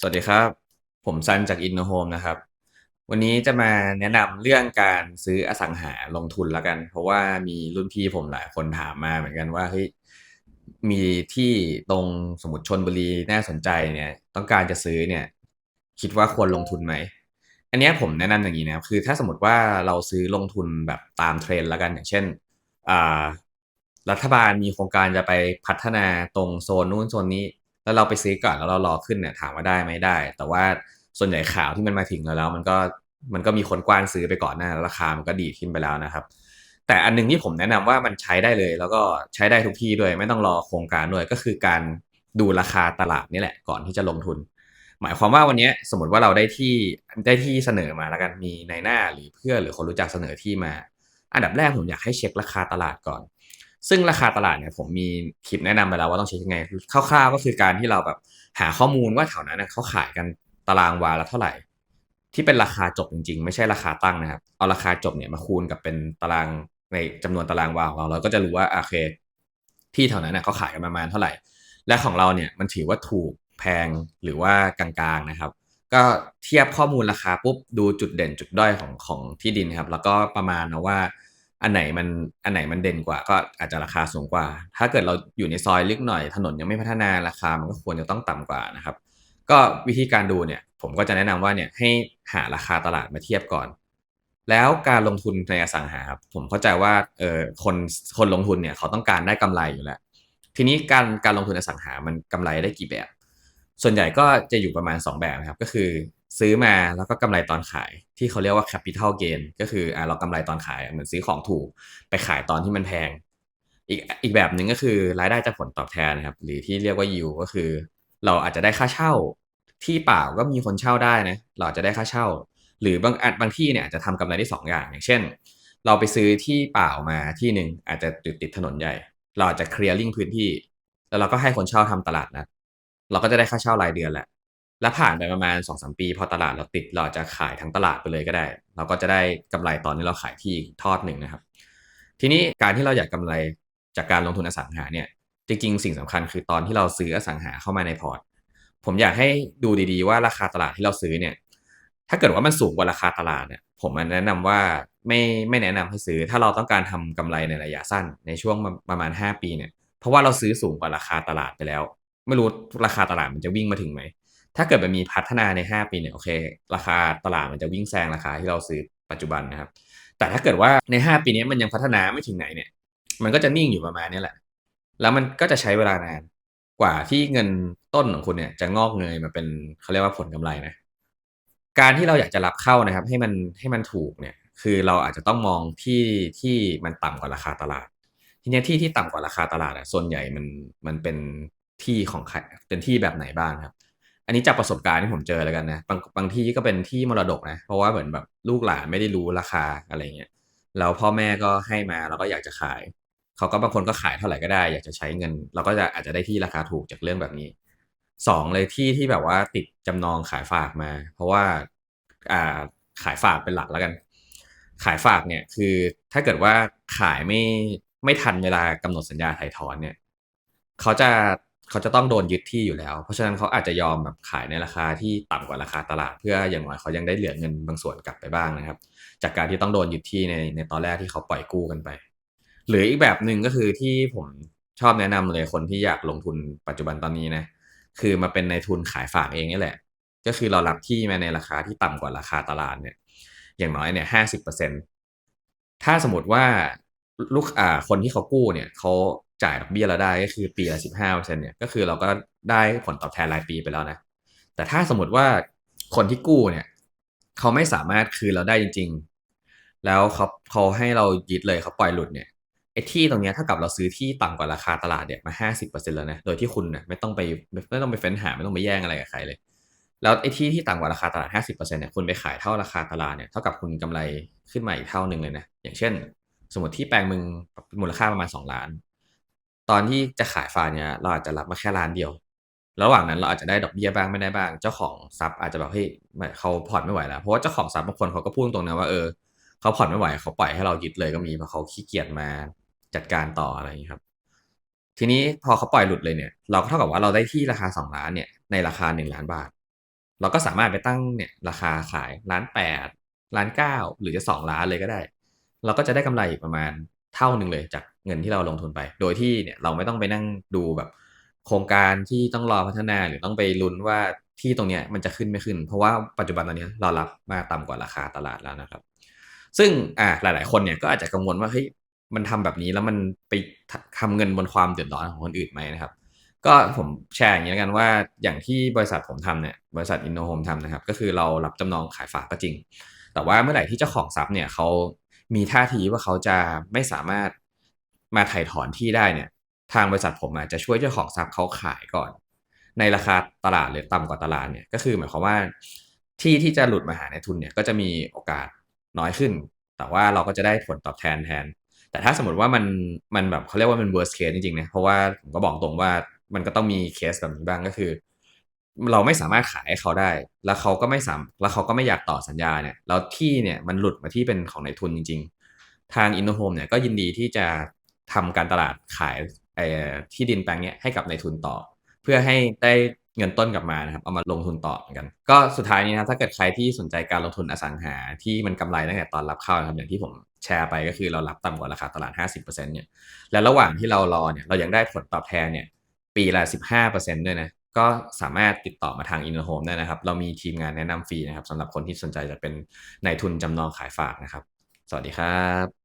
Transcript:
สวัสดีครับ ผมซันจากอินโนโฮมนะครับ วันนี้จะมาแนะนำเรื่องการซื้ออสังหาลงทุนแล้วกัน เพราะว่ามีรุ่นพี่ผมหลายคนถามมาเหมือนกันว่าเฮ้ยมีที่ตรงสมุทรชลบุรีน่าสนใจเนี่ย ต้องการจะซื้อเนี่ย คิดว่าควรลงทุนไหม อันเนี้ยผมแนะนำอย่างนี้นะครับคือถ้าสมมติว่าเราซื้อลงทุนแบบตามเทรนด์แล้วกันอย่างเช่นอ่ารัฐบาลมีโครงการจะไปพัฒนาตรงโซนนู้นโซนนี้ แล้วเราไปซื้อก่อนแล้วเรารอขึ้นเนี่ยถามว่าได้ไหมได้ แต่ว่าส่วนใหญ่ข่าวที่มันมาถึงเราแล้ว มันก็มันก็มีคนกว้านซื้อไปก่อนหน้าแล้วราคามันก็ดีขึ้นไปแล้วนะครับ แต่อันหนึงที่ผมแนะนำว่ามันใช้ได้เลย แล้วก็ใช้ได้ทุกที่ด้วย ไม่ต้องรอโครงการด้วยก็คือการดูราคาตลาดนี่แหละก่อนที่จะลงทุน หมายความว่าวันนี้สมมติว่าเราได้ที่ได้ที่เสนอมาแล้วกันมีในหน้าหรือเพื่อนหรือคนรู้จักเสนอที่มา อันดับแรกผมอยากให้เช็คราคาตลาดก่อน ซึ่งราคาตลาดเนี่ยผมมีคลิปแนะนำไปแล้วว่าต้องเช็คยังไงคร่าวๆก็คือการที่เราแบบหาข้อมูลว่าแถวนั้นเขาขายกันตารางวาละเท่าไหร่ ที่เป็นราคาจบจริง ๆ ไม่ใช่ราคาตั้งนะครับ เอาราคาจบเนี่ยมาคูณกับเป็นตารางในจำนวนตารางวาของเราเราก็จะรู้ว่าโอเคที่แถวนั้นเขาขายกันประมาณเท่าไหร่ และของเราเนี่ยมันถือว่าถูกแพงหรือว่ากลางๆนะครับ ก็เทียบข้อมูลราคาปุ๊บดูจุดเด่นจุดด้อยของของที่ดินครับ แล้วก็ประมาณนะว่า อันไหนมันอันไหนมันเด่นกว่าก็อาจจะราคาสูงกว่า ถ้าเกิดเราอยู่ในซอยลึกหน่อยถนนยังไม่พัฒนาราคามันก็ควรจะต้องต่ำกว่านะครับ ก็วิธีการดูเนี่ยผมก็จะแนะนำว่าเนี่ยให้หาราคาตลาดมาเทียบก่อน แล้วการลงทุนในอสังหาครับผมเข้าใจว่าเออคนคนลงทุนเนี่ยเขาต้องการได้กำไรอยู่แล้ว ทีนี้การการลงทุนอสังหามันกำไรได้กี่แบบ ส่วนใหญ่ก็จะอยู่ประมาณ 2 แบบนะครับก็คือ ซื้อมาแล้วก็กำไรตอนขาย ที่เขาเรียกว่า capital gain ก็คืออ่าเรากำไรตอนขายเหมือนซื้อของถูกไปขายตอนที่มันแพง อีกอีกแบบหนึ่งก็คือรายได้จากผลตอบแทนนะครับหรือที่เรียกว่า yield ก็คือ เราอาจจะได้ค่าเช่าที่เปล่าก็มีคนเช่าได้นะเราจจะได้ค่าเช่า หรือบางบางที่เนี่ยอาจจะทำกำไรได้สองอย่างอย่างเช่น เราไปซื้อที่เปล่ามาที่หนึ่งอาจจะติดติดถนนใหญ่ เราอาจจะเคลียร์ลิงพื้นที่ แล้วเราก็ให้คนเช่าทำตลาดนะเราก็จะได้ค่าเช่ารายเดือนแหละ แล้วผ่านไปประมาณสองสมปี พอตลาดเราติดเราจะขายทั้งตลาดไปเลยก็ได้ เราก็จะได้กำไรตอนที่เราขายที่ทอดหนึ่งนะครับ ทีนี้การที่เราอยากกำไรจากการลงทุนอสังหาเนี่ยจริงๆ สิ่งสำคัญคือตอนที่เราซื้ออสังหาเข้ามาในพอร์ต ผมอยากให้ดูดีๆว่าราคาตลาดที่เราซื้อเนี่ยถ้าเกิดว่ามันสูงกว่าราคาตลาดเนี่ยผมแนะนำว่าไม่ไม่แนะนำให้ซื้อ ถ้าเราต้องการทำกำไรในระยะสั้นในช่วงประมาณ 5 ปีเนี่ยเพราะว่าเราซื้อสูงกว่าราคาตลาดไปแล้ว ไม่รู้ราคาตลาดมันจะวิ่งมาถึงไหม ถ้าเกิดมันมีพัฒนาใน 5 ปีเนี่ยโอเค ราคาตลาดมันจะวิ่งแซงราคาที่เราซื้อปัจจุบันนะครับ แต่ถ้าเกิดว่าใน 5 ปีนี้มันยังพัฒนาไม่ถึงไหนเนี่ย มันก็จะนิ่งอยู่ประมาณนี้แหละ แล้วมันก็จะใช้เวลานานกว่าที่เงินต้นของคุณเนี่ยจะงอกเงยมาเป็นเขาเรียกว่าผลกำไรนะ การที่เราอยากจะรับเข้านะครับ ให้มันให้มันถูกเนี่ยคือเราอาจจะต้องมองที่ที่มันต่ำกว่าราคาตลาด ทีนี้ที่ที่ต่ำกว่าราคาตลาดอะส่วนใหญ่มันมันเป็นที่ของใครเป็นที่แบบไหนบ้างครับ อันนี้จากประสบการณ์ที่ผมเจอแล้วกันนะบางบางที่ก็เป็นที่มรดกนะ เพราะว่าเหมือนแบบลูกหลานไม่ได้รู้ราคาอะไรเงี้ยแล้วพ่อแม่ก็ให้มาเราก็อยากจะขาย เขาก็บางคนก็ขายเท่าไหร่ก็ได้ อยากจะใช้เงิน เราก็จะอาจจะได้ที่ราคาถูกจากเรื่องแบบนี้สองเลยที่ที่แบบว่าติดจำนองขายฝากมา เพราะว่าอ่าขายฝากเป็นหลักแล้วกัน ขายฝากเนี่ยคือถ้าเกิดว่าขายไม่ไม่ทันเวลากำหนดสัญญาถ่ายถอนเนี่ย เขาจะ เขาจะต้องโดนยึดที่อยู่แล้ว เพราะฉะนั้นเขาอาจจะยอมแบบขายในราคาที่ต่ำกว่าราคาตลาด เพื่ออย่างน้อยเขายังได้เหลือเงินบางส่วนกลับไปบ้างนะครับ จากการที่ต้องโดนยึดที่ในในตอนแรกที่เขาปล่อยกู้กันไป หรืออีกแบบหนึ่งก็คือที่ผมชอบแนะนำเลยคนที่อยากลงทุนปัจจุบันตอนนี้นะคือมาเป็นในทุนขายฝากเองนี่แหละ ก็คือเรารับที่มาในราคาที่ต่ำกว่าราคาตลาดเนี่ยอย่างน้อยเนี่ยห้าสิบเปอร์เซ็นถ้าสมมติว่าลูกอ่าคนที่เขากู้เนี่ยเขา จ่ายดอกเบี้ยเราได้ก็คือปีละสิบห้าเปอร์เซ็นเนี่ยก็คือเราก็ได้ผลตอบแทนรายปีไปแล้วนะ แต่ถ้าสมมติว่าคนที่กู้เนี่ย เขาไม่สามารถคืนเราได้จริง ๆ แล้วเขาเขาให้เรายึดเลยเขาปล่อยหลุดเนี่ยไอ้ที่ตรงเนี้ยถ้ากับเราซื้อที่ต่ำกว่าราคาตลาดเนี่ยมาห้าสิบเปอร์เซ็นแล้วนะ โดยที่คุณเนี่ยไม่ต้องไปไม่ต้องไปเฟ้นหาไม่ต้องไปแย่งอะไรกับใครเลย แล้วไอ้ที่ที่ต่ำกว่าราคาตลาด 50%เนี่ยคุณไปขายเท่าราคาตลาดเนี่ยเท่ากับคุณกำไรขึ้นมาอีกเท่าหนึ่งเลยนะ อย่างเช่น สมมติที่แปลงมึงมูลค่าประมาณ 2 ล้าน ตอนที่จะขายฟาเนี่ยเราอาจจะรับมาแค่ล้านเดียว ระหว่างนั้นเราอาจจะได้ดอกเบี้ยบ้างไม่ได้บ้าง เจ้าของทรัพย์อาจจะแบบเฮ้ยเขาผ่อนไม่ไหวแล้ว เพราะว่าเจ้าของทรัพย์บางคนเขาก็พูดตรงนะว่าเออเขาผ่อนไม่ไหวเขาปล่อยให้เรายึดเลยก็มีเพราะเขาขี้เกียจมาจัดการต่ออะไรอย่างนี้ครับ ทีนี้พอเขาปล่อยหลุดเลยเนี่ย เราก็เท่ากับว่าเราได้ที่ราคา 2 ล้านเนี่ยในราคา 1 ล้านบาท เราก็สามารถไปตั้งเนี่ยราคาขายล้านแปดล้านเก้าหรือจะสองล้านเลยก็ได้ เราก็จะได้กำไรอีกประมาณ เท่าหนึ่งเลยจากเงินที่เราลงทุนไป โดยที่เนี่ยเราไม่ต้องไปนั่งดูแบบ โครงการที่ต้องรอพัฒนาหรือต้องไปลุ้นว่าที่ตรงเนี้ยมันจะขึ้นไม่ขึ้น เพราะว่าปัจจุบันตอนนี้เรารับมาต่ำกว่าราคาตลาดแล้วนะครับ ซึ่งอ่าหลาย ๆ คนเนี่ยก็อาจจะกังวลว่าเฮ้ยมันทำแบบนี้แล้วมันไปทำเงินบนความเดือดร้อนของคนอื่นไหมนะครับ ก็ผมแชร์อย่างนี้แล้วกันว่าอย่างที่บริษัทผมทำเนี่ยบริษัทอินโนโฮมทำนะครับ ก็คือเรารับจำนองขายฝากก็จริง แต่ว่าเมื่อไหร่ที่เจ้าของทรัพย์เนี่ยเขา มีท่าทีว่าเขาจะไม่สามารถมาถ่ายถอนที่ได้เนี่ย ทางบริษัทผมอาจจะช่วยเจ้าของทรัพย์เขาขายก่อน ในราคาตลาดหรือต่ำกว่าตลาดเนี่ยก็คือหมายความว่าที่ที่จะหลุดมาหาในทุนเนี่ยก็จะมีโอกาสน้อยขึ้น แต่ว่าเราก็จะได้ผลตอบแทนแทน แต่ถ้าสมมติว่ามันมันแบบเขาเรียกว่ามัน worst case จริงๆนะเพราะว่าผมก็บอกตรงว่ามันก็ต้องมีเคสแบบนี้บ้างก็คือ เราไม่สามารถขายให้เขาได้ แล้วเขาก็ไม่สามแล้วเขาก็ไม่อยากต่อสัญญาเนี่ยแล้วที่เนี่ยมันหลุดมาที่เป็นของในทุนจริง ๆ ทางอินโนโฮมเนี่ยก็ยินดีที่จะทำการตลาดขายที่ดินแปลงนี้ให้กับในทุนต่อ เพื่อให้ได้เงินต้นกลับมานะครับเอามาลงทุนต่อเหมือนกัน ก็สุดท้ายนี้นะถ้าเกิดใครที่สนใจการลงทุนอสังหาที่มันกำไรตั้งแต่ตอนรับเข้านะครับอย่างที่ผมแชร์ไปก็คือเรารับต่ำกว่าราคาตลาด 50%เนี่ยและระหว่างที่เรารอเนี่ยเรายังได้ผลตอบแทนเนี่ยปีละ 15%ด้วยนะ ก็สามารถติดต่อมาทางอินโฮมได้นะครับ เรามีทีมงานแนะนำฟรีนะครับสำหรับคนที่สนใจจะเป็นนายทุนจำนองขายฝากนะครับ สวัสดีครับ